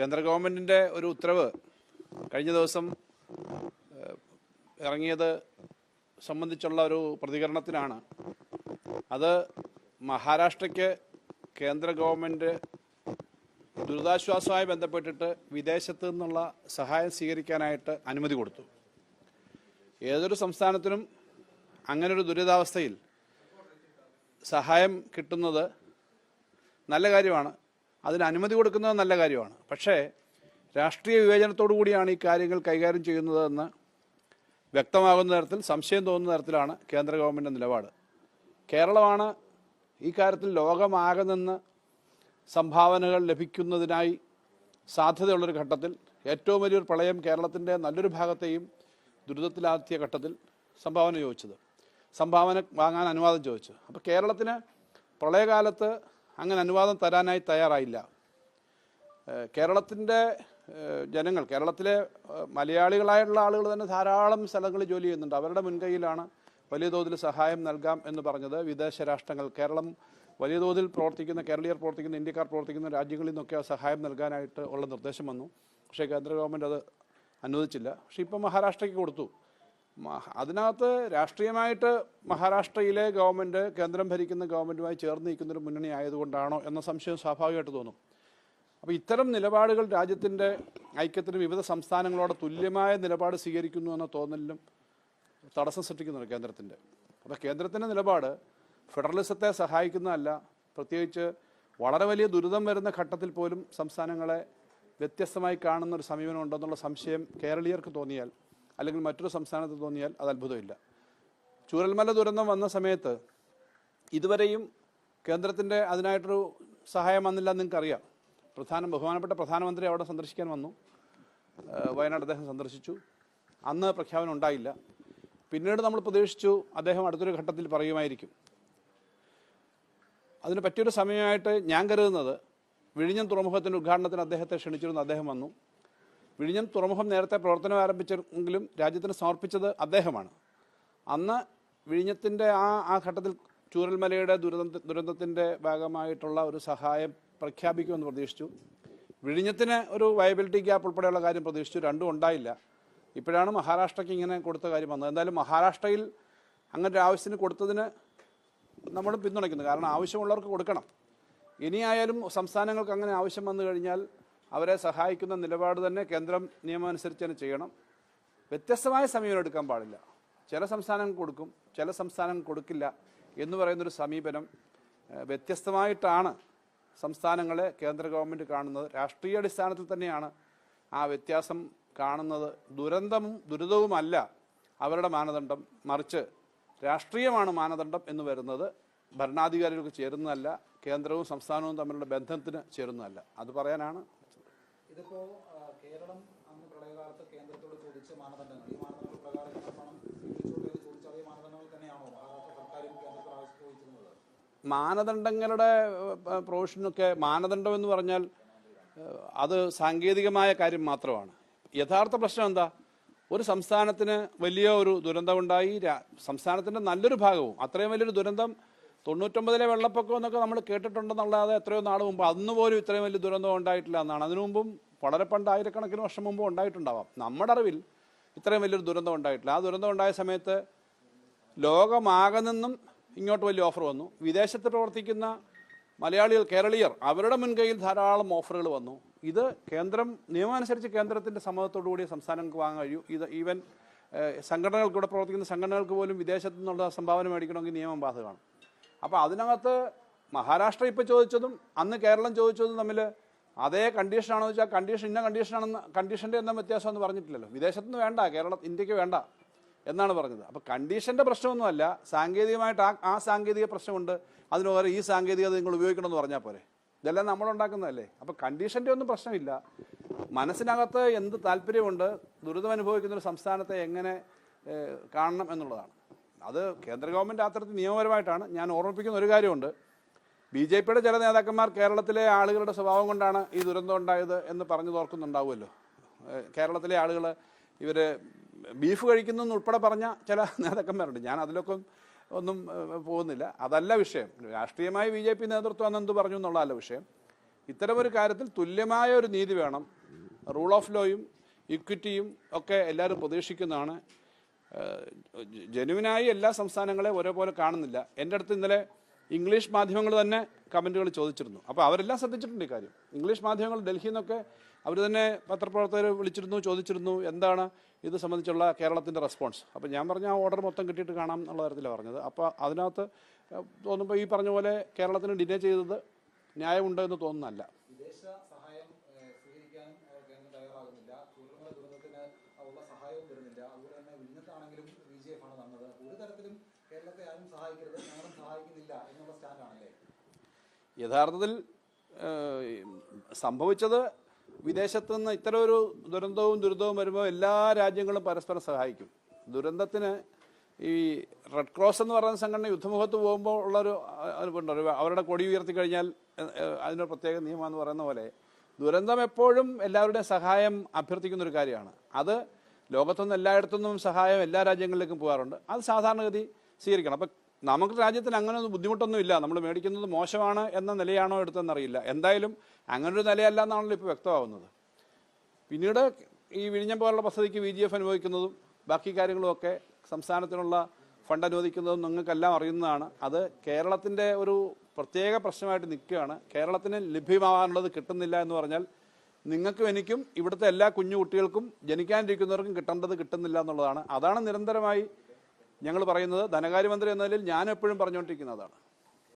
കേന്ദ്ര ഗവൺമെന്റിന്റെ ഒരു ഉത്തരവ് കഴിഞ്ഞ ദിവസം ഇറങ്ങിയത് സംബന്ധിച്ചുള്ള ഒരു പ്രതികരണത്തിനാണ്. അത് മഹാരാഷ്ട്രയ്ക്ക് കേന്ദ്ര ഗവൺമെന്റ് ദുരിതാശ്വാസവുമായി ബന്ധപ്പെട്ടിട്ട് വിദേശത്തു നിന്നുള്ള സഹായം സ്വീകരിക്കാനായിട്ട് അനുമതി കൊടുത്തു. ഏതൊരു സംസ്ഥാനത്തിനും അങ്ങനൊരു ദുരിതാവസ്ഥയിൽ സഹായം കിട്ടുന്നത് നല്ല കാര്യമാണ്. അതിന് അനുമതി കൊടുക്കുന്നത് നല്ല കാര്യമാണ്. പക്ഷേ രാഷ്ട്രീയ വിവേചനത്തോടു കൂടിയാണ് ഈ കാര്യങ്ങൾ കൈകാര്യം ചെയ്യുന്നതെന്ന് വ്യക്തമാകുന്ന തരത്തിൽ സംശയം തോന്നുന്ന തരത്തിലാണ് കേന്ദ്ര ഗവൺമെന്റ് നിലപാട്. കേരളമാണ് ഈ കാര്യത്തിൽ ലോകമാകെ നിന്ന് സംഭാവനകൾ ലഭിക്കുന്നതിനായി സാധ്യതയുള്ളൊരു ഘട്ടത്തിൽ ഏറ്റവും വലിയൊരു പ്രളയം കേരളത്തിന്റെ നല്ലൊരു ഭാഗത്തെയും ദുരിതത്തിലാത്തിയ ഘട്ടത്തിൽ സംഭാവന ചോദിച്ചത്. സംഭാവന വാങ്ങാൻ അനുവാദം ചോദിച്ചു അപ്പോൾ കേരളത്തിന് പ്രളയകാലത്ത് അങ്ങനെ അനുവാദം തരാനായി തയ്യാറായില്ല. കേരളത്തിന്റെ ജനങ്ങൾ കേരളത്തിലെ മലയാളികളായിട്ടുള്ള ആളുകൾ തന്നെ ധാരാളം സ്ഥലങ്ങളിൽ ജോലി ചെയ്യുന്നുണ്ട്. അവരുടെ മുൻകൈയിലാണ് വലിയ തോതിൽ സഹായം നൽകാം എന്ന് പറഞ്ഞത് വിദേശ രാഷ്ട്രങ്ങൾ. കേരളം വലിയ തോതിൽ പ്രവർത്തിക്കുന്ന കേരളീയർ പ്രവർത്തിക്കുന്ന ഇന്ത്യക്കാർ പ്രവർത്തിക്കുന്ന രാജ്യങ്ങളിൽ നിന്നൊക്കെ സഹായം നൽകാനായിട്ട് ഉള്ള നിർദ്ദേശം വന്നു. പക്ഷേ കേന്ദ്ര ഗവൺമെന്റ് അത് അനുവദിച്ചില്ല. പക്ഷേ ഇപ്പം മഹാരാഷ്ട്രയ്ക്ക് കൊടുത്തു. അതിനകത്ത് രാഷ്ട്രീയമായിട്ട് മഹാരാഷ്ട്രയിലെ ഗവൺമെന്റ് കേന്ദ്രം ഭരിക്കുന്ന ഗവൺമെന്റുമായി ചേർന്ന് നിൽക്കുന്ന ഒരു മുന്നണി ആയതുകൊണ്ടാണോ എന്ന സംശയം സ്വാഭാവികമായിട്ട് തോന്നും. അപ്പോൾ ഇത്തരം നിലപാടുകൾ രാജ്യത്തിന്റെ ഐക്യത്തിന് വിവിധ സംസ്ഥാനങ്ങളോട് തുല്യമായ നിലപാട് സ്വീകരിക്കുന്നു എന്ന തോന്നലിലും തടസ്സം സൃഷ്ടിക്കുന്നുണ്ട് കേന്ദ്രത്തിന്റെ അപ്പോൾ കേന്ദ്രത്തിന്റെ നിലപാട് ഫെഡറലിസത്തെ സഹായിക്കുന്നതല്ല പ്രത്യേകിച്ച് വളരെ വലിയ ദുരിതം വരുന്ന ഘട്ടത്തിൽ പോലും സംസ്ഥാനങ്ങളെ വ്യത്യസ്തമായി കാണുന്ന ഒരു സമീപനം ഉണ്ടെന്നുള്ള സംശയം കേരളീയർക്ക് തോന്നിയാൽ അല്ലെങ്കിൽ മറ്റൊരു സംസ്ഥാനത്ത് തോന്നിയാൽ അത് അത്ഭുതമില്ല. ചൂരൽമല ദുരന്തം വന്ന സമയത്ത് ഇതുവരെയും കേന്ദ്രത്തിന്റെ അതിനായിട്ടൊരു സഹായം വന്നില്ല നിങ്ങൾക്കറിയാം. പ്രധാന ബഹുമാനപ്പെട്ട പ്രധാനമന്ത്രി അവിടെ സന്ദർശിക്കാൻ വന്നു. വയനാട് അദ്ദേഹം സന്ദർശിച്ചു. അന്ന് പ്രഖ്യാപനം ഉണ്ടായില്ല. പിന്നീട് നമ്മൾ പ്രതീക്ഷിച്ചു അദ്ദേഹം അടുത്തൊരു ഘട്ടത്തിൽ പറയുമായിരിക്കും. അതിന് പറ്റിയൊരു സമയമായിട്ട് ഞാൻ കരുതുന്നത് വിഴിഞ്ഞം തുറമുഖത്തിന്റെ ഉദ്ഘാടനത്തിന് അദ്ദേഹത്തെ ക്ഷണിച്ചിരുന്നു അദ്ദേഹം വന്നു. വിഴിഞ്ഞം തുറമുഖം നേരത്തെ പ്രവർത്തനം ആരംഭിച്ചെങ്കിലും രാജ്യത്തിന് സമർപ്പിച്ചത് അദ്ദേഹമാണ്. അന്ന് വിഴിഞ്ഞത്തിന്റെ ആ ആ ഘട്ടത്തിൽ ചൂരൽമലയുടെ ദുരന്ത ദുരന്തത്തിന്റെ ഭാഗമായിട്ടുള്ള ഒരു സഹായം പ്രഖ്യാപിക്കുമെന്ന് പ്രതീക്ഷിച്ചു. വിഴിഞ്ഞത്തിന് ഒരു വയബിലിറ്റി ഗ്യാപ്പ് ഉൾപ്പെടെയുള്ള കാര്യം പ്രതീക്ഷിച്ചു. രണ്ടും ഉണ്ടായില്ല. ഇപ്പോഴാണ് മഹാരാഷ്ട്രയ്ക്ക് ഇങ്ങനെ കൊടുത്ത കാര്യം വന്നത്. എന്തായാലും മഹാരാഷ്ട്രയിൽ അങ്ങനെ ഒരു ആവശ്യത്തിന് കൊടുത്തതിന് നമ്മൾ പിന്തുണയ്ക്കുന്നു. കാരണം ആവശ്യമുള്ളവർക്ക് കൊടുക്കണം. ഇനിയായാലും സംസ്ഥാനങ്ങൾക്ക് അങ്ങനെ ആവശ്യം വന്നു കഴിഞ്ഞാൽ അവരെ സഹായിക്കുന്ന നിലപാട് തന്നെ കേന്ദ്രം നിയമം അനുസരിച്ച് തന്നെ ചെയ്യണം. വ്യത്യസ്തമായ സമീപനം എടുക്കാൻ പാടില്ല. ചില സംസ്ഥാനങ്ങൾ കൊടുക്കും ചില സംസ്ഥാനങ്ങൾ കൊടുക്കില്ല എന്ന് പറയുന്നൊരു സമീപനം വ്യത്യസ്തമായിട്ടാണ് സംസ്ഥാനങ്ങളെ കേന്ദ്ര ഗവൺമെന്റ് കാണുന്നത്. രാഷ്ട്രീയ അടിസ്ഥാനത്തിൽ തന്നെയാണ് ആ വ്യത്യാസം കാണുന്നത്. ദുരന്തവും ദുരിതവുമല്ല അവരുടെ മാനദണ്ഡം. മറിച്ച് രാഷ്ട്രീയമാണ് മാനദണ്ഡം എന്ന് വരുന്നത്. ഭരണാധികാരികൾക്ക് ചേരുന്നതല്ല കേന്ദ്രവും സംസ്ഥാനവും തമ്മിലുള്ള ബന്ധത്തിന് ചേരുന്നതല്ല. അത് പറയാനാണ് ഇതിപ്പോ കേരളം അന്ന് പ്രളയകാലത്ത് കേന്ദ്രത്തോട് ചോദിച്ച മാനദണ്ഡങ്ങൾ. ഈ മാനദണ്ഡങ്ങൾ പ്രകാരം എത്ര പണം സ്വീകരിച്ചോളൂ എന്ന് ചോദിച്ച അതേ മാനദണ്ഡങ്ങൾ തന്നെയാണോ മഹാരാഷ്ട്ര സർക്കാരും കേന്ദ്രത്തിൽ മാനദണ്ഡങ്ങളുടെ പ്രൊവിഷനൊക്കെ മാനദണ്ഡം എന്ന് പറഞ്ഞാൽ അത് സാങ്കേതികമായ കാര്യം മാത്രമാണ്. യഥാർത്ഥ പ്രശ്നം എന്താ? ഒരു സംസ്ഥാനത്തിന് വലിയ ഒരു ദുരന്തമുണ്ടായി സംസ്ഥാനത്തിന്റെ നല്ലൊരു ഭാഗവും അത്രയും വലിയൊരു ദുരന്തം തൊണ്ണൂറ്റൊമ്പതിലെ വെള്ളപ്പൊക്കം എന്നൊക്കെ നമ്മൾ കേട്ടിട്ടുണ്ടെന്നുള്ളത് എത്രയോ നാൾ മുമ്പ്. അന്ന് പോലും ഇത്രയും വലിയ ദുരന്തം ഉണ്ടായിട്ടില്ല എന്നാണ്. അതിനു മുമ്പും വളരെ പണ്ട് ആയിരക്കണക്കിന് വർഷം മുമ്പ് ഉണ്ടായിട്ടുണ്ടാവാം. നമ്മുടെ അറിവിൽ ഇത്രയും വലിയൊരു ദുരന്തം ഉണ്ടായിട്ടില്ല. ആ ദുരന്തം ഉണ്ടായ സമയത്ത് ലോകമാകെ നിന്നും ഇങ്ങോട്ട് വലിയ ഓഫർ വന്നു. വിദേശത്ത് പ്രവർത്തിക്കുന്ന മലയാളികൾ കേരളീയർ അവരുടെ മുൻകൈയിൽ ധാരാളം ഓഫറുകൾ വന്നു. ഇത് കേന്ദ്രം നിയമമനുസരിച്ച് കേന്ദ്രത്തിന്റെ സമ്മതത്തോടു കൂടി സംസ്ഥാനങ്ങൾക്ക് വാങ്ങാൻ കഴിയൂ. ഇത് ഈവൻ സംഘടനകൾക്ക് ഇവിടെ പ്രവർത്തിക്കുന്ന സംഘടനകൾക്ക് പോലും വിദേശത്തു നിന്നുള്ള സംഭാവന മേടിക്കണമെങ്കിൽ നിയമം ബാധകമാണ്. അപ്പോൾ അതിനകത്ത് മഹാരാഷ്ട്ര ഇപ്പോൾ ചോദിച്ചതും അന്ന് കേരളം ചോദിച്ചതും തമ്മിൽ അതേ കണ്ടീഷൻ കണ്ടീഷനാണെന്ന് വെച്ചാൽ കണ്ടീഷൻ ഇന്ന കണ്ടീഷനാണെന്ന് കണ്ടീഷന്റെ വ്യത്യാസം എന്ന് പറഞ്ഞിട്ടില്ലല്ലോ. വിദേശത്തുനിന്ന് വേണ്ട കേരളം ഇന്ത്യയ്ക്ക് വേണ്ട എന്നാണ് പറഞ്ഞത്. അപ്പോൾ കണ്ടീഷന്റെ പ്രശ്നമൊന്നുമല്ല സാങ്കേതികമായിട്ട് ആ ആ സാങ്കേതിക പ്രശ്നമുണ്ട്. അതിന് പകരം ഈ സാങ്കേതികത നിങ്ങൾ ഉപയോഗിക്കണമെന്ന് പറഞ്ഞാൽ പോരെ. ഇതെല്ലാം നമ്മൾ ഉണ്ടാക്കുന്നതല്ലേ. അപ്പോൾ കണ്ടീഷന്റെ ഒന്നും പ്രശ്നമില്ല. മനസ്സിനകത്ത് എന്ത് താല്പര്യമുണ്ട് ദുരിതം അനുഭവിക്കുന്ന ഒരു സംസ്ഥാനത്തെ എങ്ങനെ കാണണം എന്നുള്ളതാണ്. അത് കേന്ദ്ര ഗവൺമെന്റ് അത്തരത്തിൽ നിയമപരമായിട്ടാണ്. ഞാൻ ഓർമ്മിപ്പിക്കുന്ന ഒരു കാര്യമുണ്ട്. ബി ജെ പിയുടെ ചില നേതാക്കന്മാർ കേരളത്തിലെ ആളുകളുടെ സ്വഭാവം കൊണ്ടാണ് ഈ ദുരന്തം ഉണ്ടായത് എന്ന് പറഞ്ഞു തോർക്കുന്നുണ്ടാവുമല്ലോ കേരളത്തിലെ ആളുകൾ ഇവർ ബീഫ് കഴിക്കുന്നു ഉൾപ്പെടെ പറഞ്ഞ ചില നേതാക്കന്മാരുണ്ട്. ഞാൻ അതിലൊക്കെ ഒന്നും പോകുന്നില്ല. അതല്ല വിഷയം. രാഷ്ട്രീയമായി ബി ജെ പി നേതൃത്വം അന്ന് എന്ത് പറഞ്ഞു എന്നുള്ളതല്ല വിഷയം. ഇത്തരമൊരു കാര്യത്തിൽ തുല്യമായ ഒരു നീതി വേണം. റൂൾ ഓഫ് ലോയും ഇക്വിറ്റിയും ഒക്കെ എല്ലാവരും പ്രതീക്ഷിക്കുന്നതാണ്. ജനുവിനായി എല്ലാ സംസ്ഥാനങ്ങളെ ഒരേപോലെ കാണുന്നില്ല. എന്റെ അടുത്ത് ഇന്നലെ ഇംഗ്ലീഷ് മാധ്യമങ്ങൾ തന്നെ കമന്റുകൾ ചോദിച്ചിരുന്നു. അപ്പോൾ അവരെല്ലാം ശ്രദ്ധിച്ചിട്ടുണ്ട് ഈ കാര്യം. ഇംഗ്ലീഷ് മാധ്യമങ്ങൾ ഡൽഹിയിൽ നിന്നൊക്കെ അവർ തന്നെ പത്രപ്രവർത്തകർ വിളിച്ചിരുന്നു ചോദിച്ചിരുന്നു എന്താണ് ഇത് സംബന്ധിച്ചുള്ള കേരളത്തിന്റെ റെസ്പോൺസ്? അപ്പോൾ ഞാൻ പറഞ്ഞ ആ ഓർഡർ മൊത്തം കിട്ടിയിട്ട് കാണാം എന്നുള്ള തരത്തിലാണ് പറഞ്ഞത്. അപ്പോൾ അതിനകത്ത് തോന്നുമ്പോൾ ഈ പറഞ്ഞ പോലെ കേരളത്തിന് ഡിലേ ചെയ്തത് ന്യായമുണ്ട് എന്ന് തോന്നുന്നല്ല വിദേശ സഹായം ഏഹ്, സ്വീകരിക്കാനും ഏഹ്, കേന്ദ്രം തയ്യാറാകുന്നില്ല ചുരുള ദുരന്തത്തിന് ഉള്ള സഹായവും വരുന്നില്ല അതുപോലെ തന്നെ വിഴിഞ്ഞത്താണെങ്കിലും ബി ജെ എഫ് ആണ് തന്നത് ഒരു തരത്തിലും കേരളത്തെ ആരും സഹായിക്കരുത് സഹായിക്കുന്നില്ല എന്നുള്ള സ്റ്റാൻഡാണല്ലേ? യഥാർത്ഥത്തിൽ സംഭവിച്ചത് വിദേശത്തു നിന്ന് ഇത്തരം ഒരു ദുരന്തവും ദുരിതവും വരുമ്പോൾ എല്ലാ രാജ്യങ്ങളും പരസ്പരം സഹായിക്കും. ദുരന്തത്തിന് ഈ റെഡ് ക്രോസ് എന്ന് പറയുന്ന സംഘടന യുദ്ധമുഖത്ത് പോകുമ്പോൾ ഉള്ളൊരു അനുഭവമുണ്ട് അവരുടെ കൊടി ഉയർത്തി കഴിഞ്ഞാൽ അതിനൊരു പ്രത്യേക നിയമം എന്ന് പറയുന്ന പോലെ ദുരന്തം എപ്പോഴും എല്ലാവരുടെയും സഹായം അഭ്യർത്ഥിക്കുന്ന ഒരു കാര്യമാണ്. അത് ലോകത്തുനിന്ന് എല്ലായിടത്തുനിന്നും സഹായം എല്ലാ രാജ്യങ്ങളിലേക്കും പോകാറുണ്ട്. അത് സാധാരണഗതി സ്വീകരിക്കണം. അപ്പം നമുക്ക് രാജ്യത്തിന് അങ്ങനെ ഒന്നും ബുദ്ധിമുട്ടൊന്നും ഇല്ല നമ്മൾ മേടിക്കുന്നത് മോശമാണ് എന്ന നിലയാണോ എടുത്തതെന്നറിയില്ല. എന്തായാലും അങ്ങനെ ഒരു നിലയല്ല എന്നാണല്ലോ ഇപ്പോൾ വ്യക്തമാവുന്നത്. പിന്നീട് ഈ വിഴിഞ്ഞം പോലുള്ള പദ്ധതിക്ക് വി ജി എഫ് അനുവദിക്കുന്നതും ബാക്കി കാര്യങ്ങളുമൊക്കെ സംസ്ഥാനത്തിനുള്ള ഫണ്ട് അനുവദിക്കുന്നതും നിങ്ങൾക്കെല്ലാം അറിയുന്നതാണ്. അത് കേരളത്തിന്റെ ഒരു പ്രത്യേക പ്രശ്നമായിട്ട് നിൽക്കുകയാണ്. കേരളത്തിന് ലഭ്യമാകാനുള്ളത് കിട്ടുന്നില്ല എന്ന് പറഞ്ഞാൽ നിങ്ങൾക്കും എനിക്കും ഇവിടുത്തെ എല്ലാ കുഞ്ഞു കുട്ടികൾക്കും ജനിക്കാനിരിക്കുന്നവർക്കും കിട്ടേണ്ടത് കിട്ടുന്നില്ല എന്നുള്ളതാണ്. അതാണ് നിരന്തരമായി ഞങ്ങൾ പറയുന്നത് ധനകാര്യമന്ത്രി എന്ന നിലയിൽ ഞാൻ എപ്പോഴും പറഞ്ഞുകൊണ്ടിരിക്കുന്നതാണ്.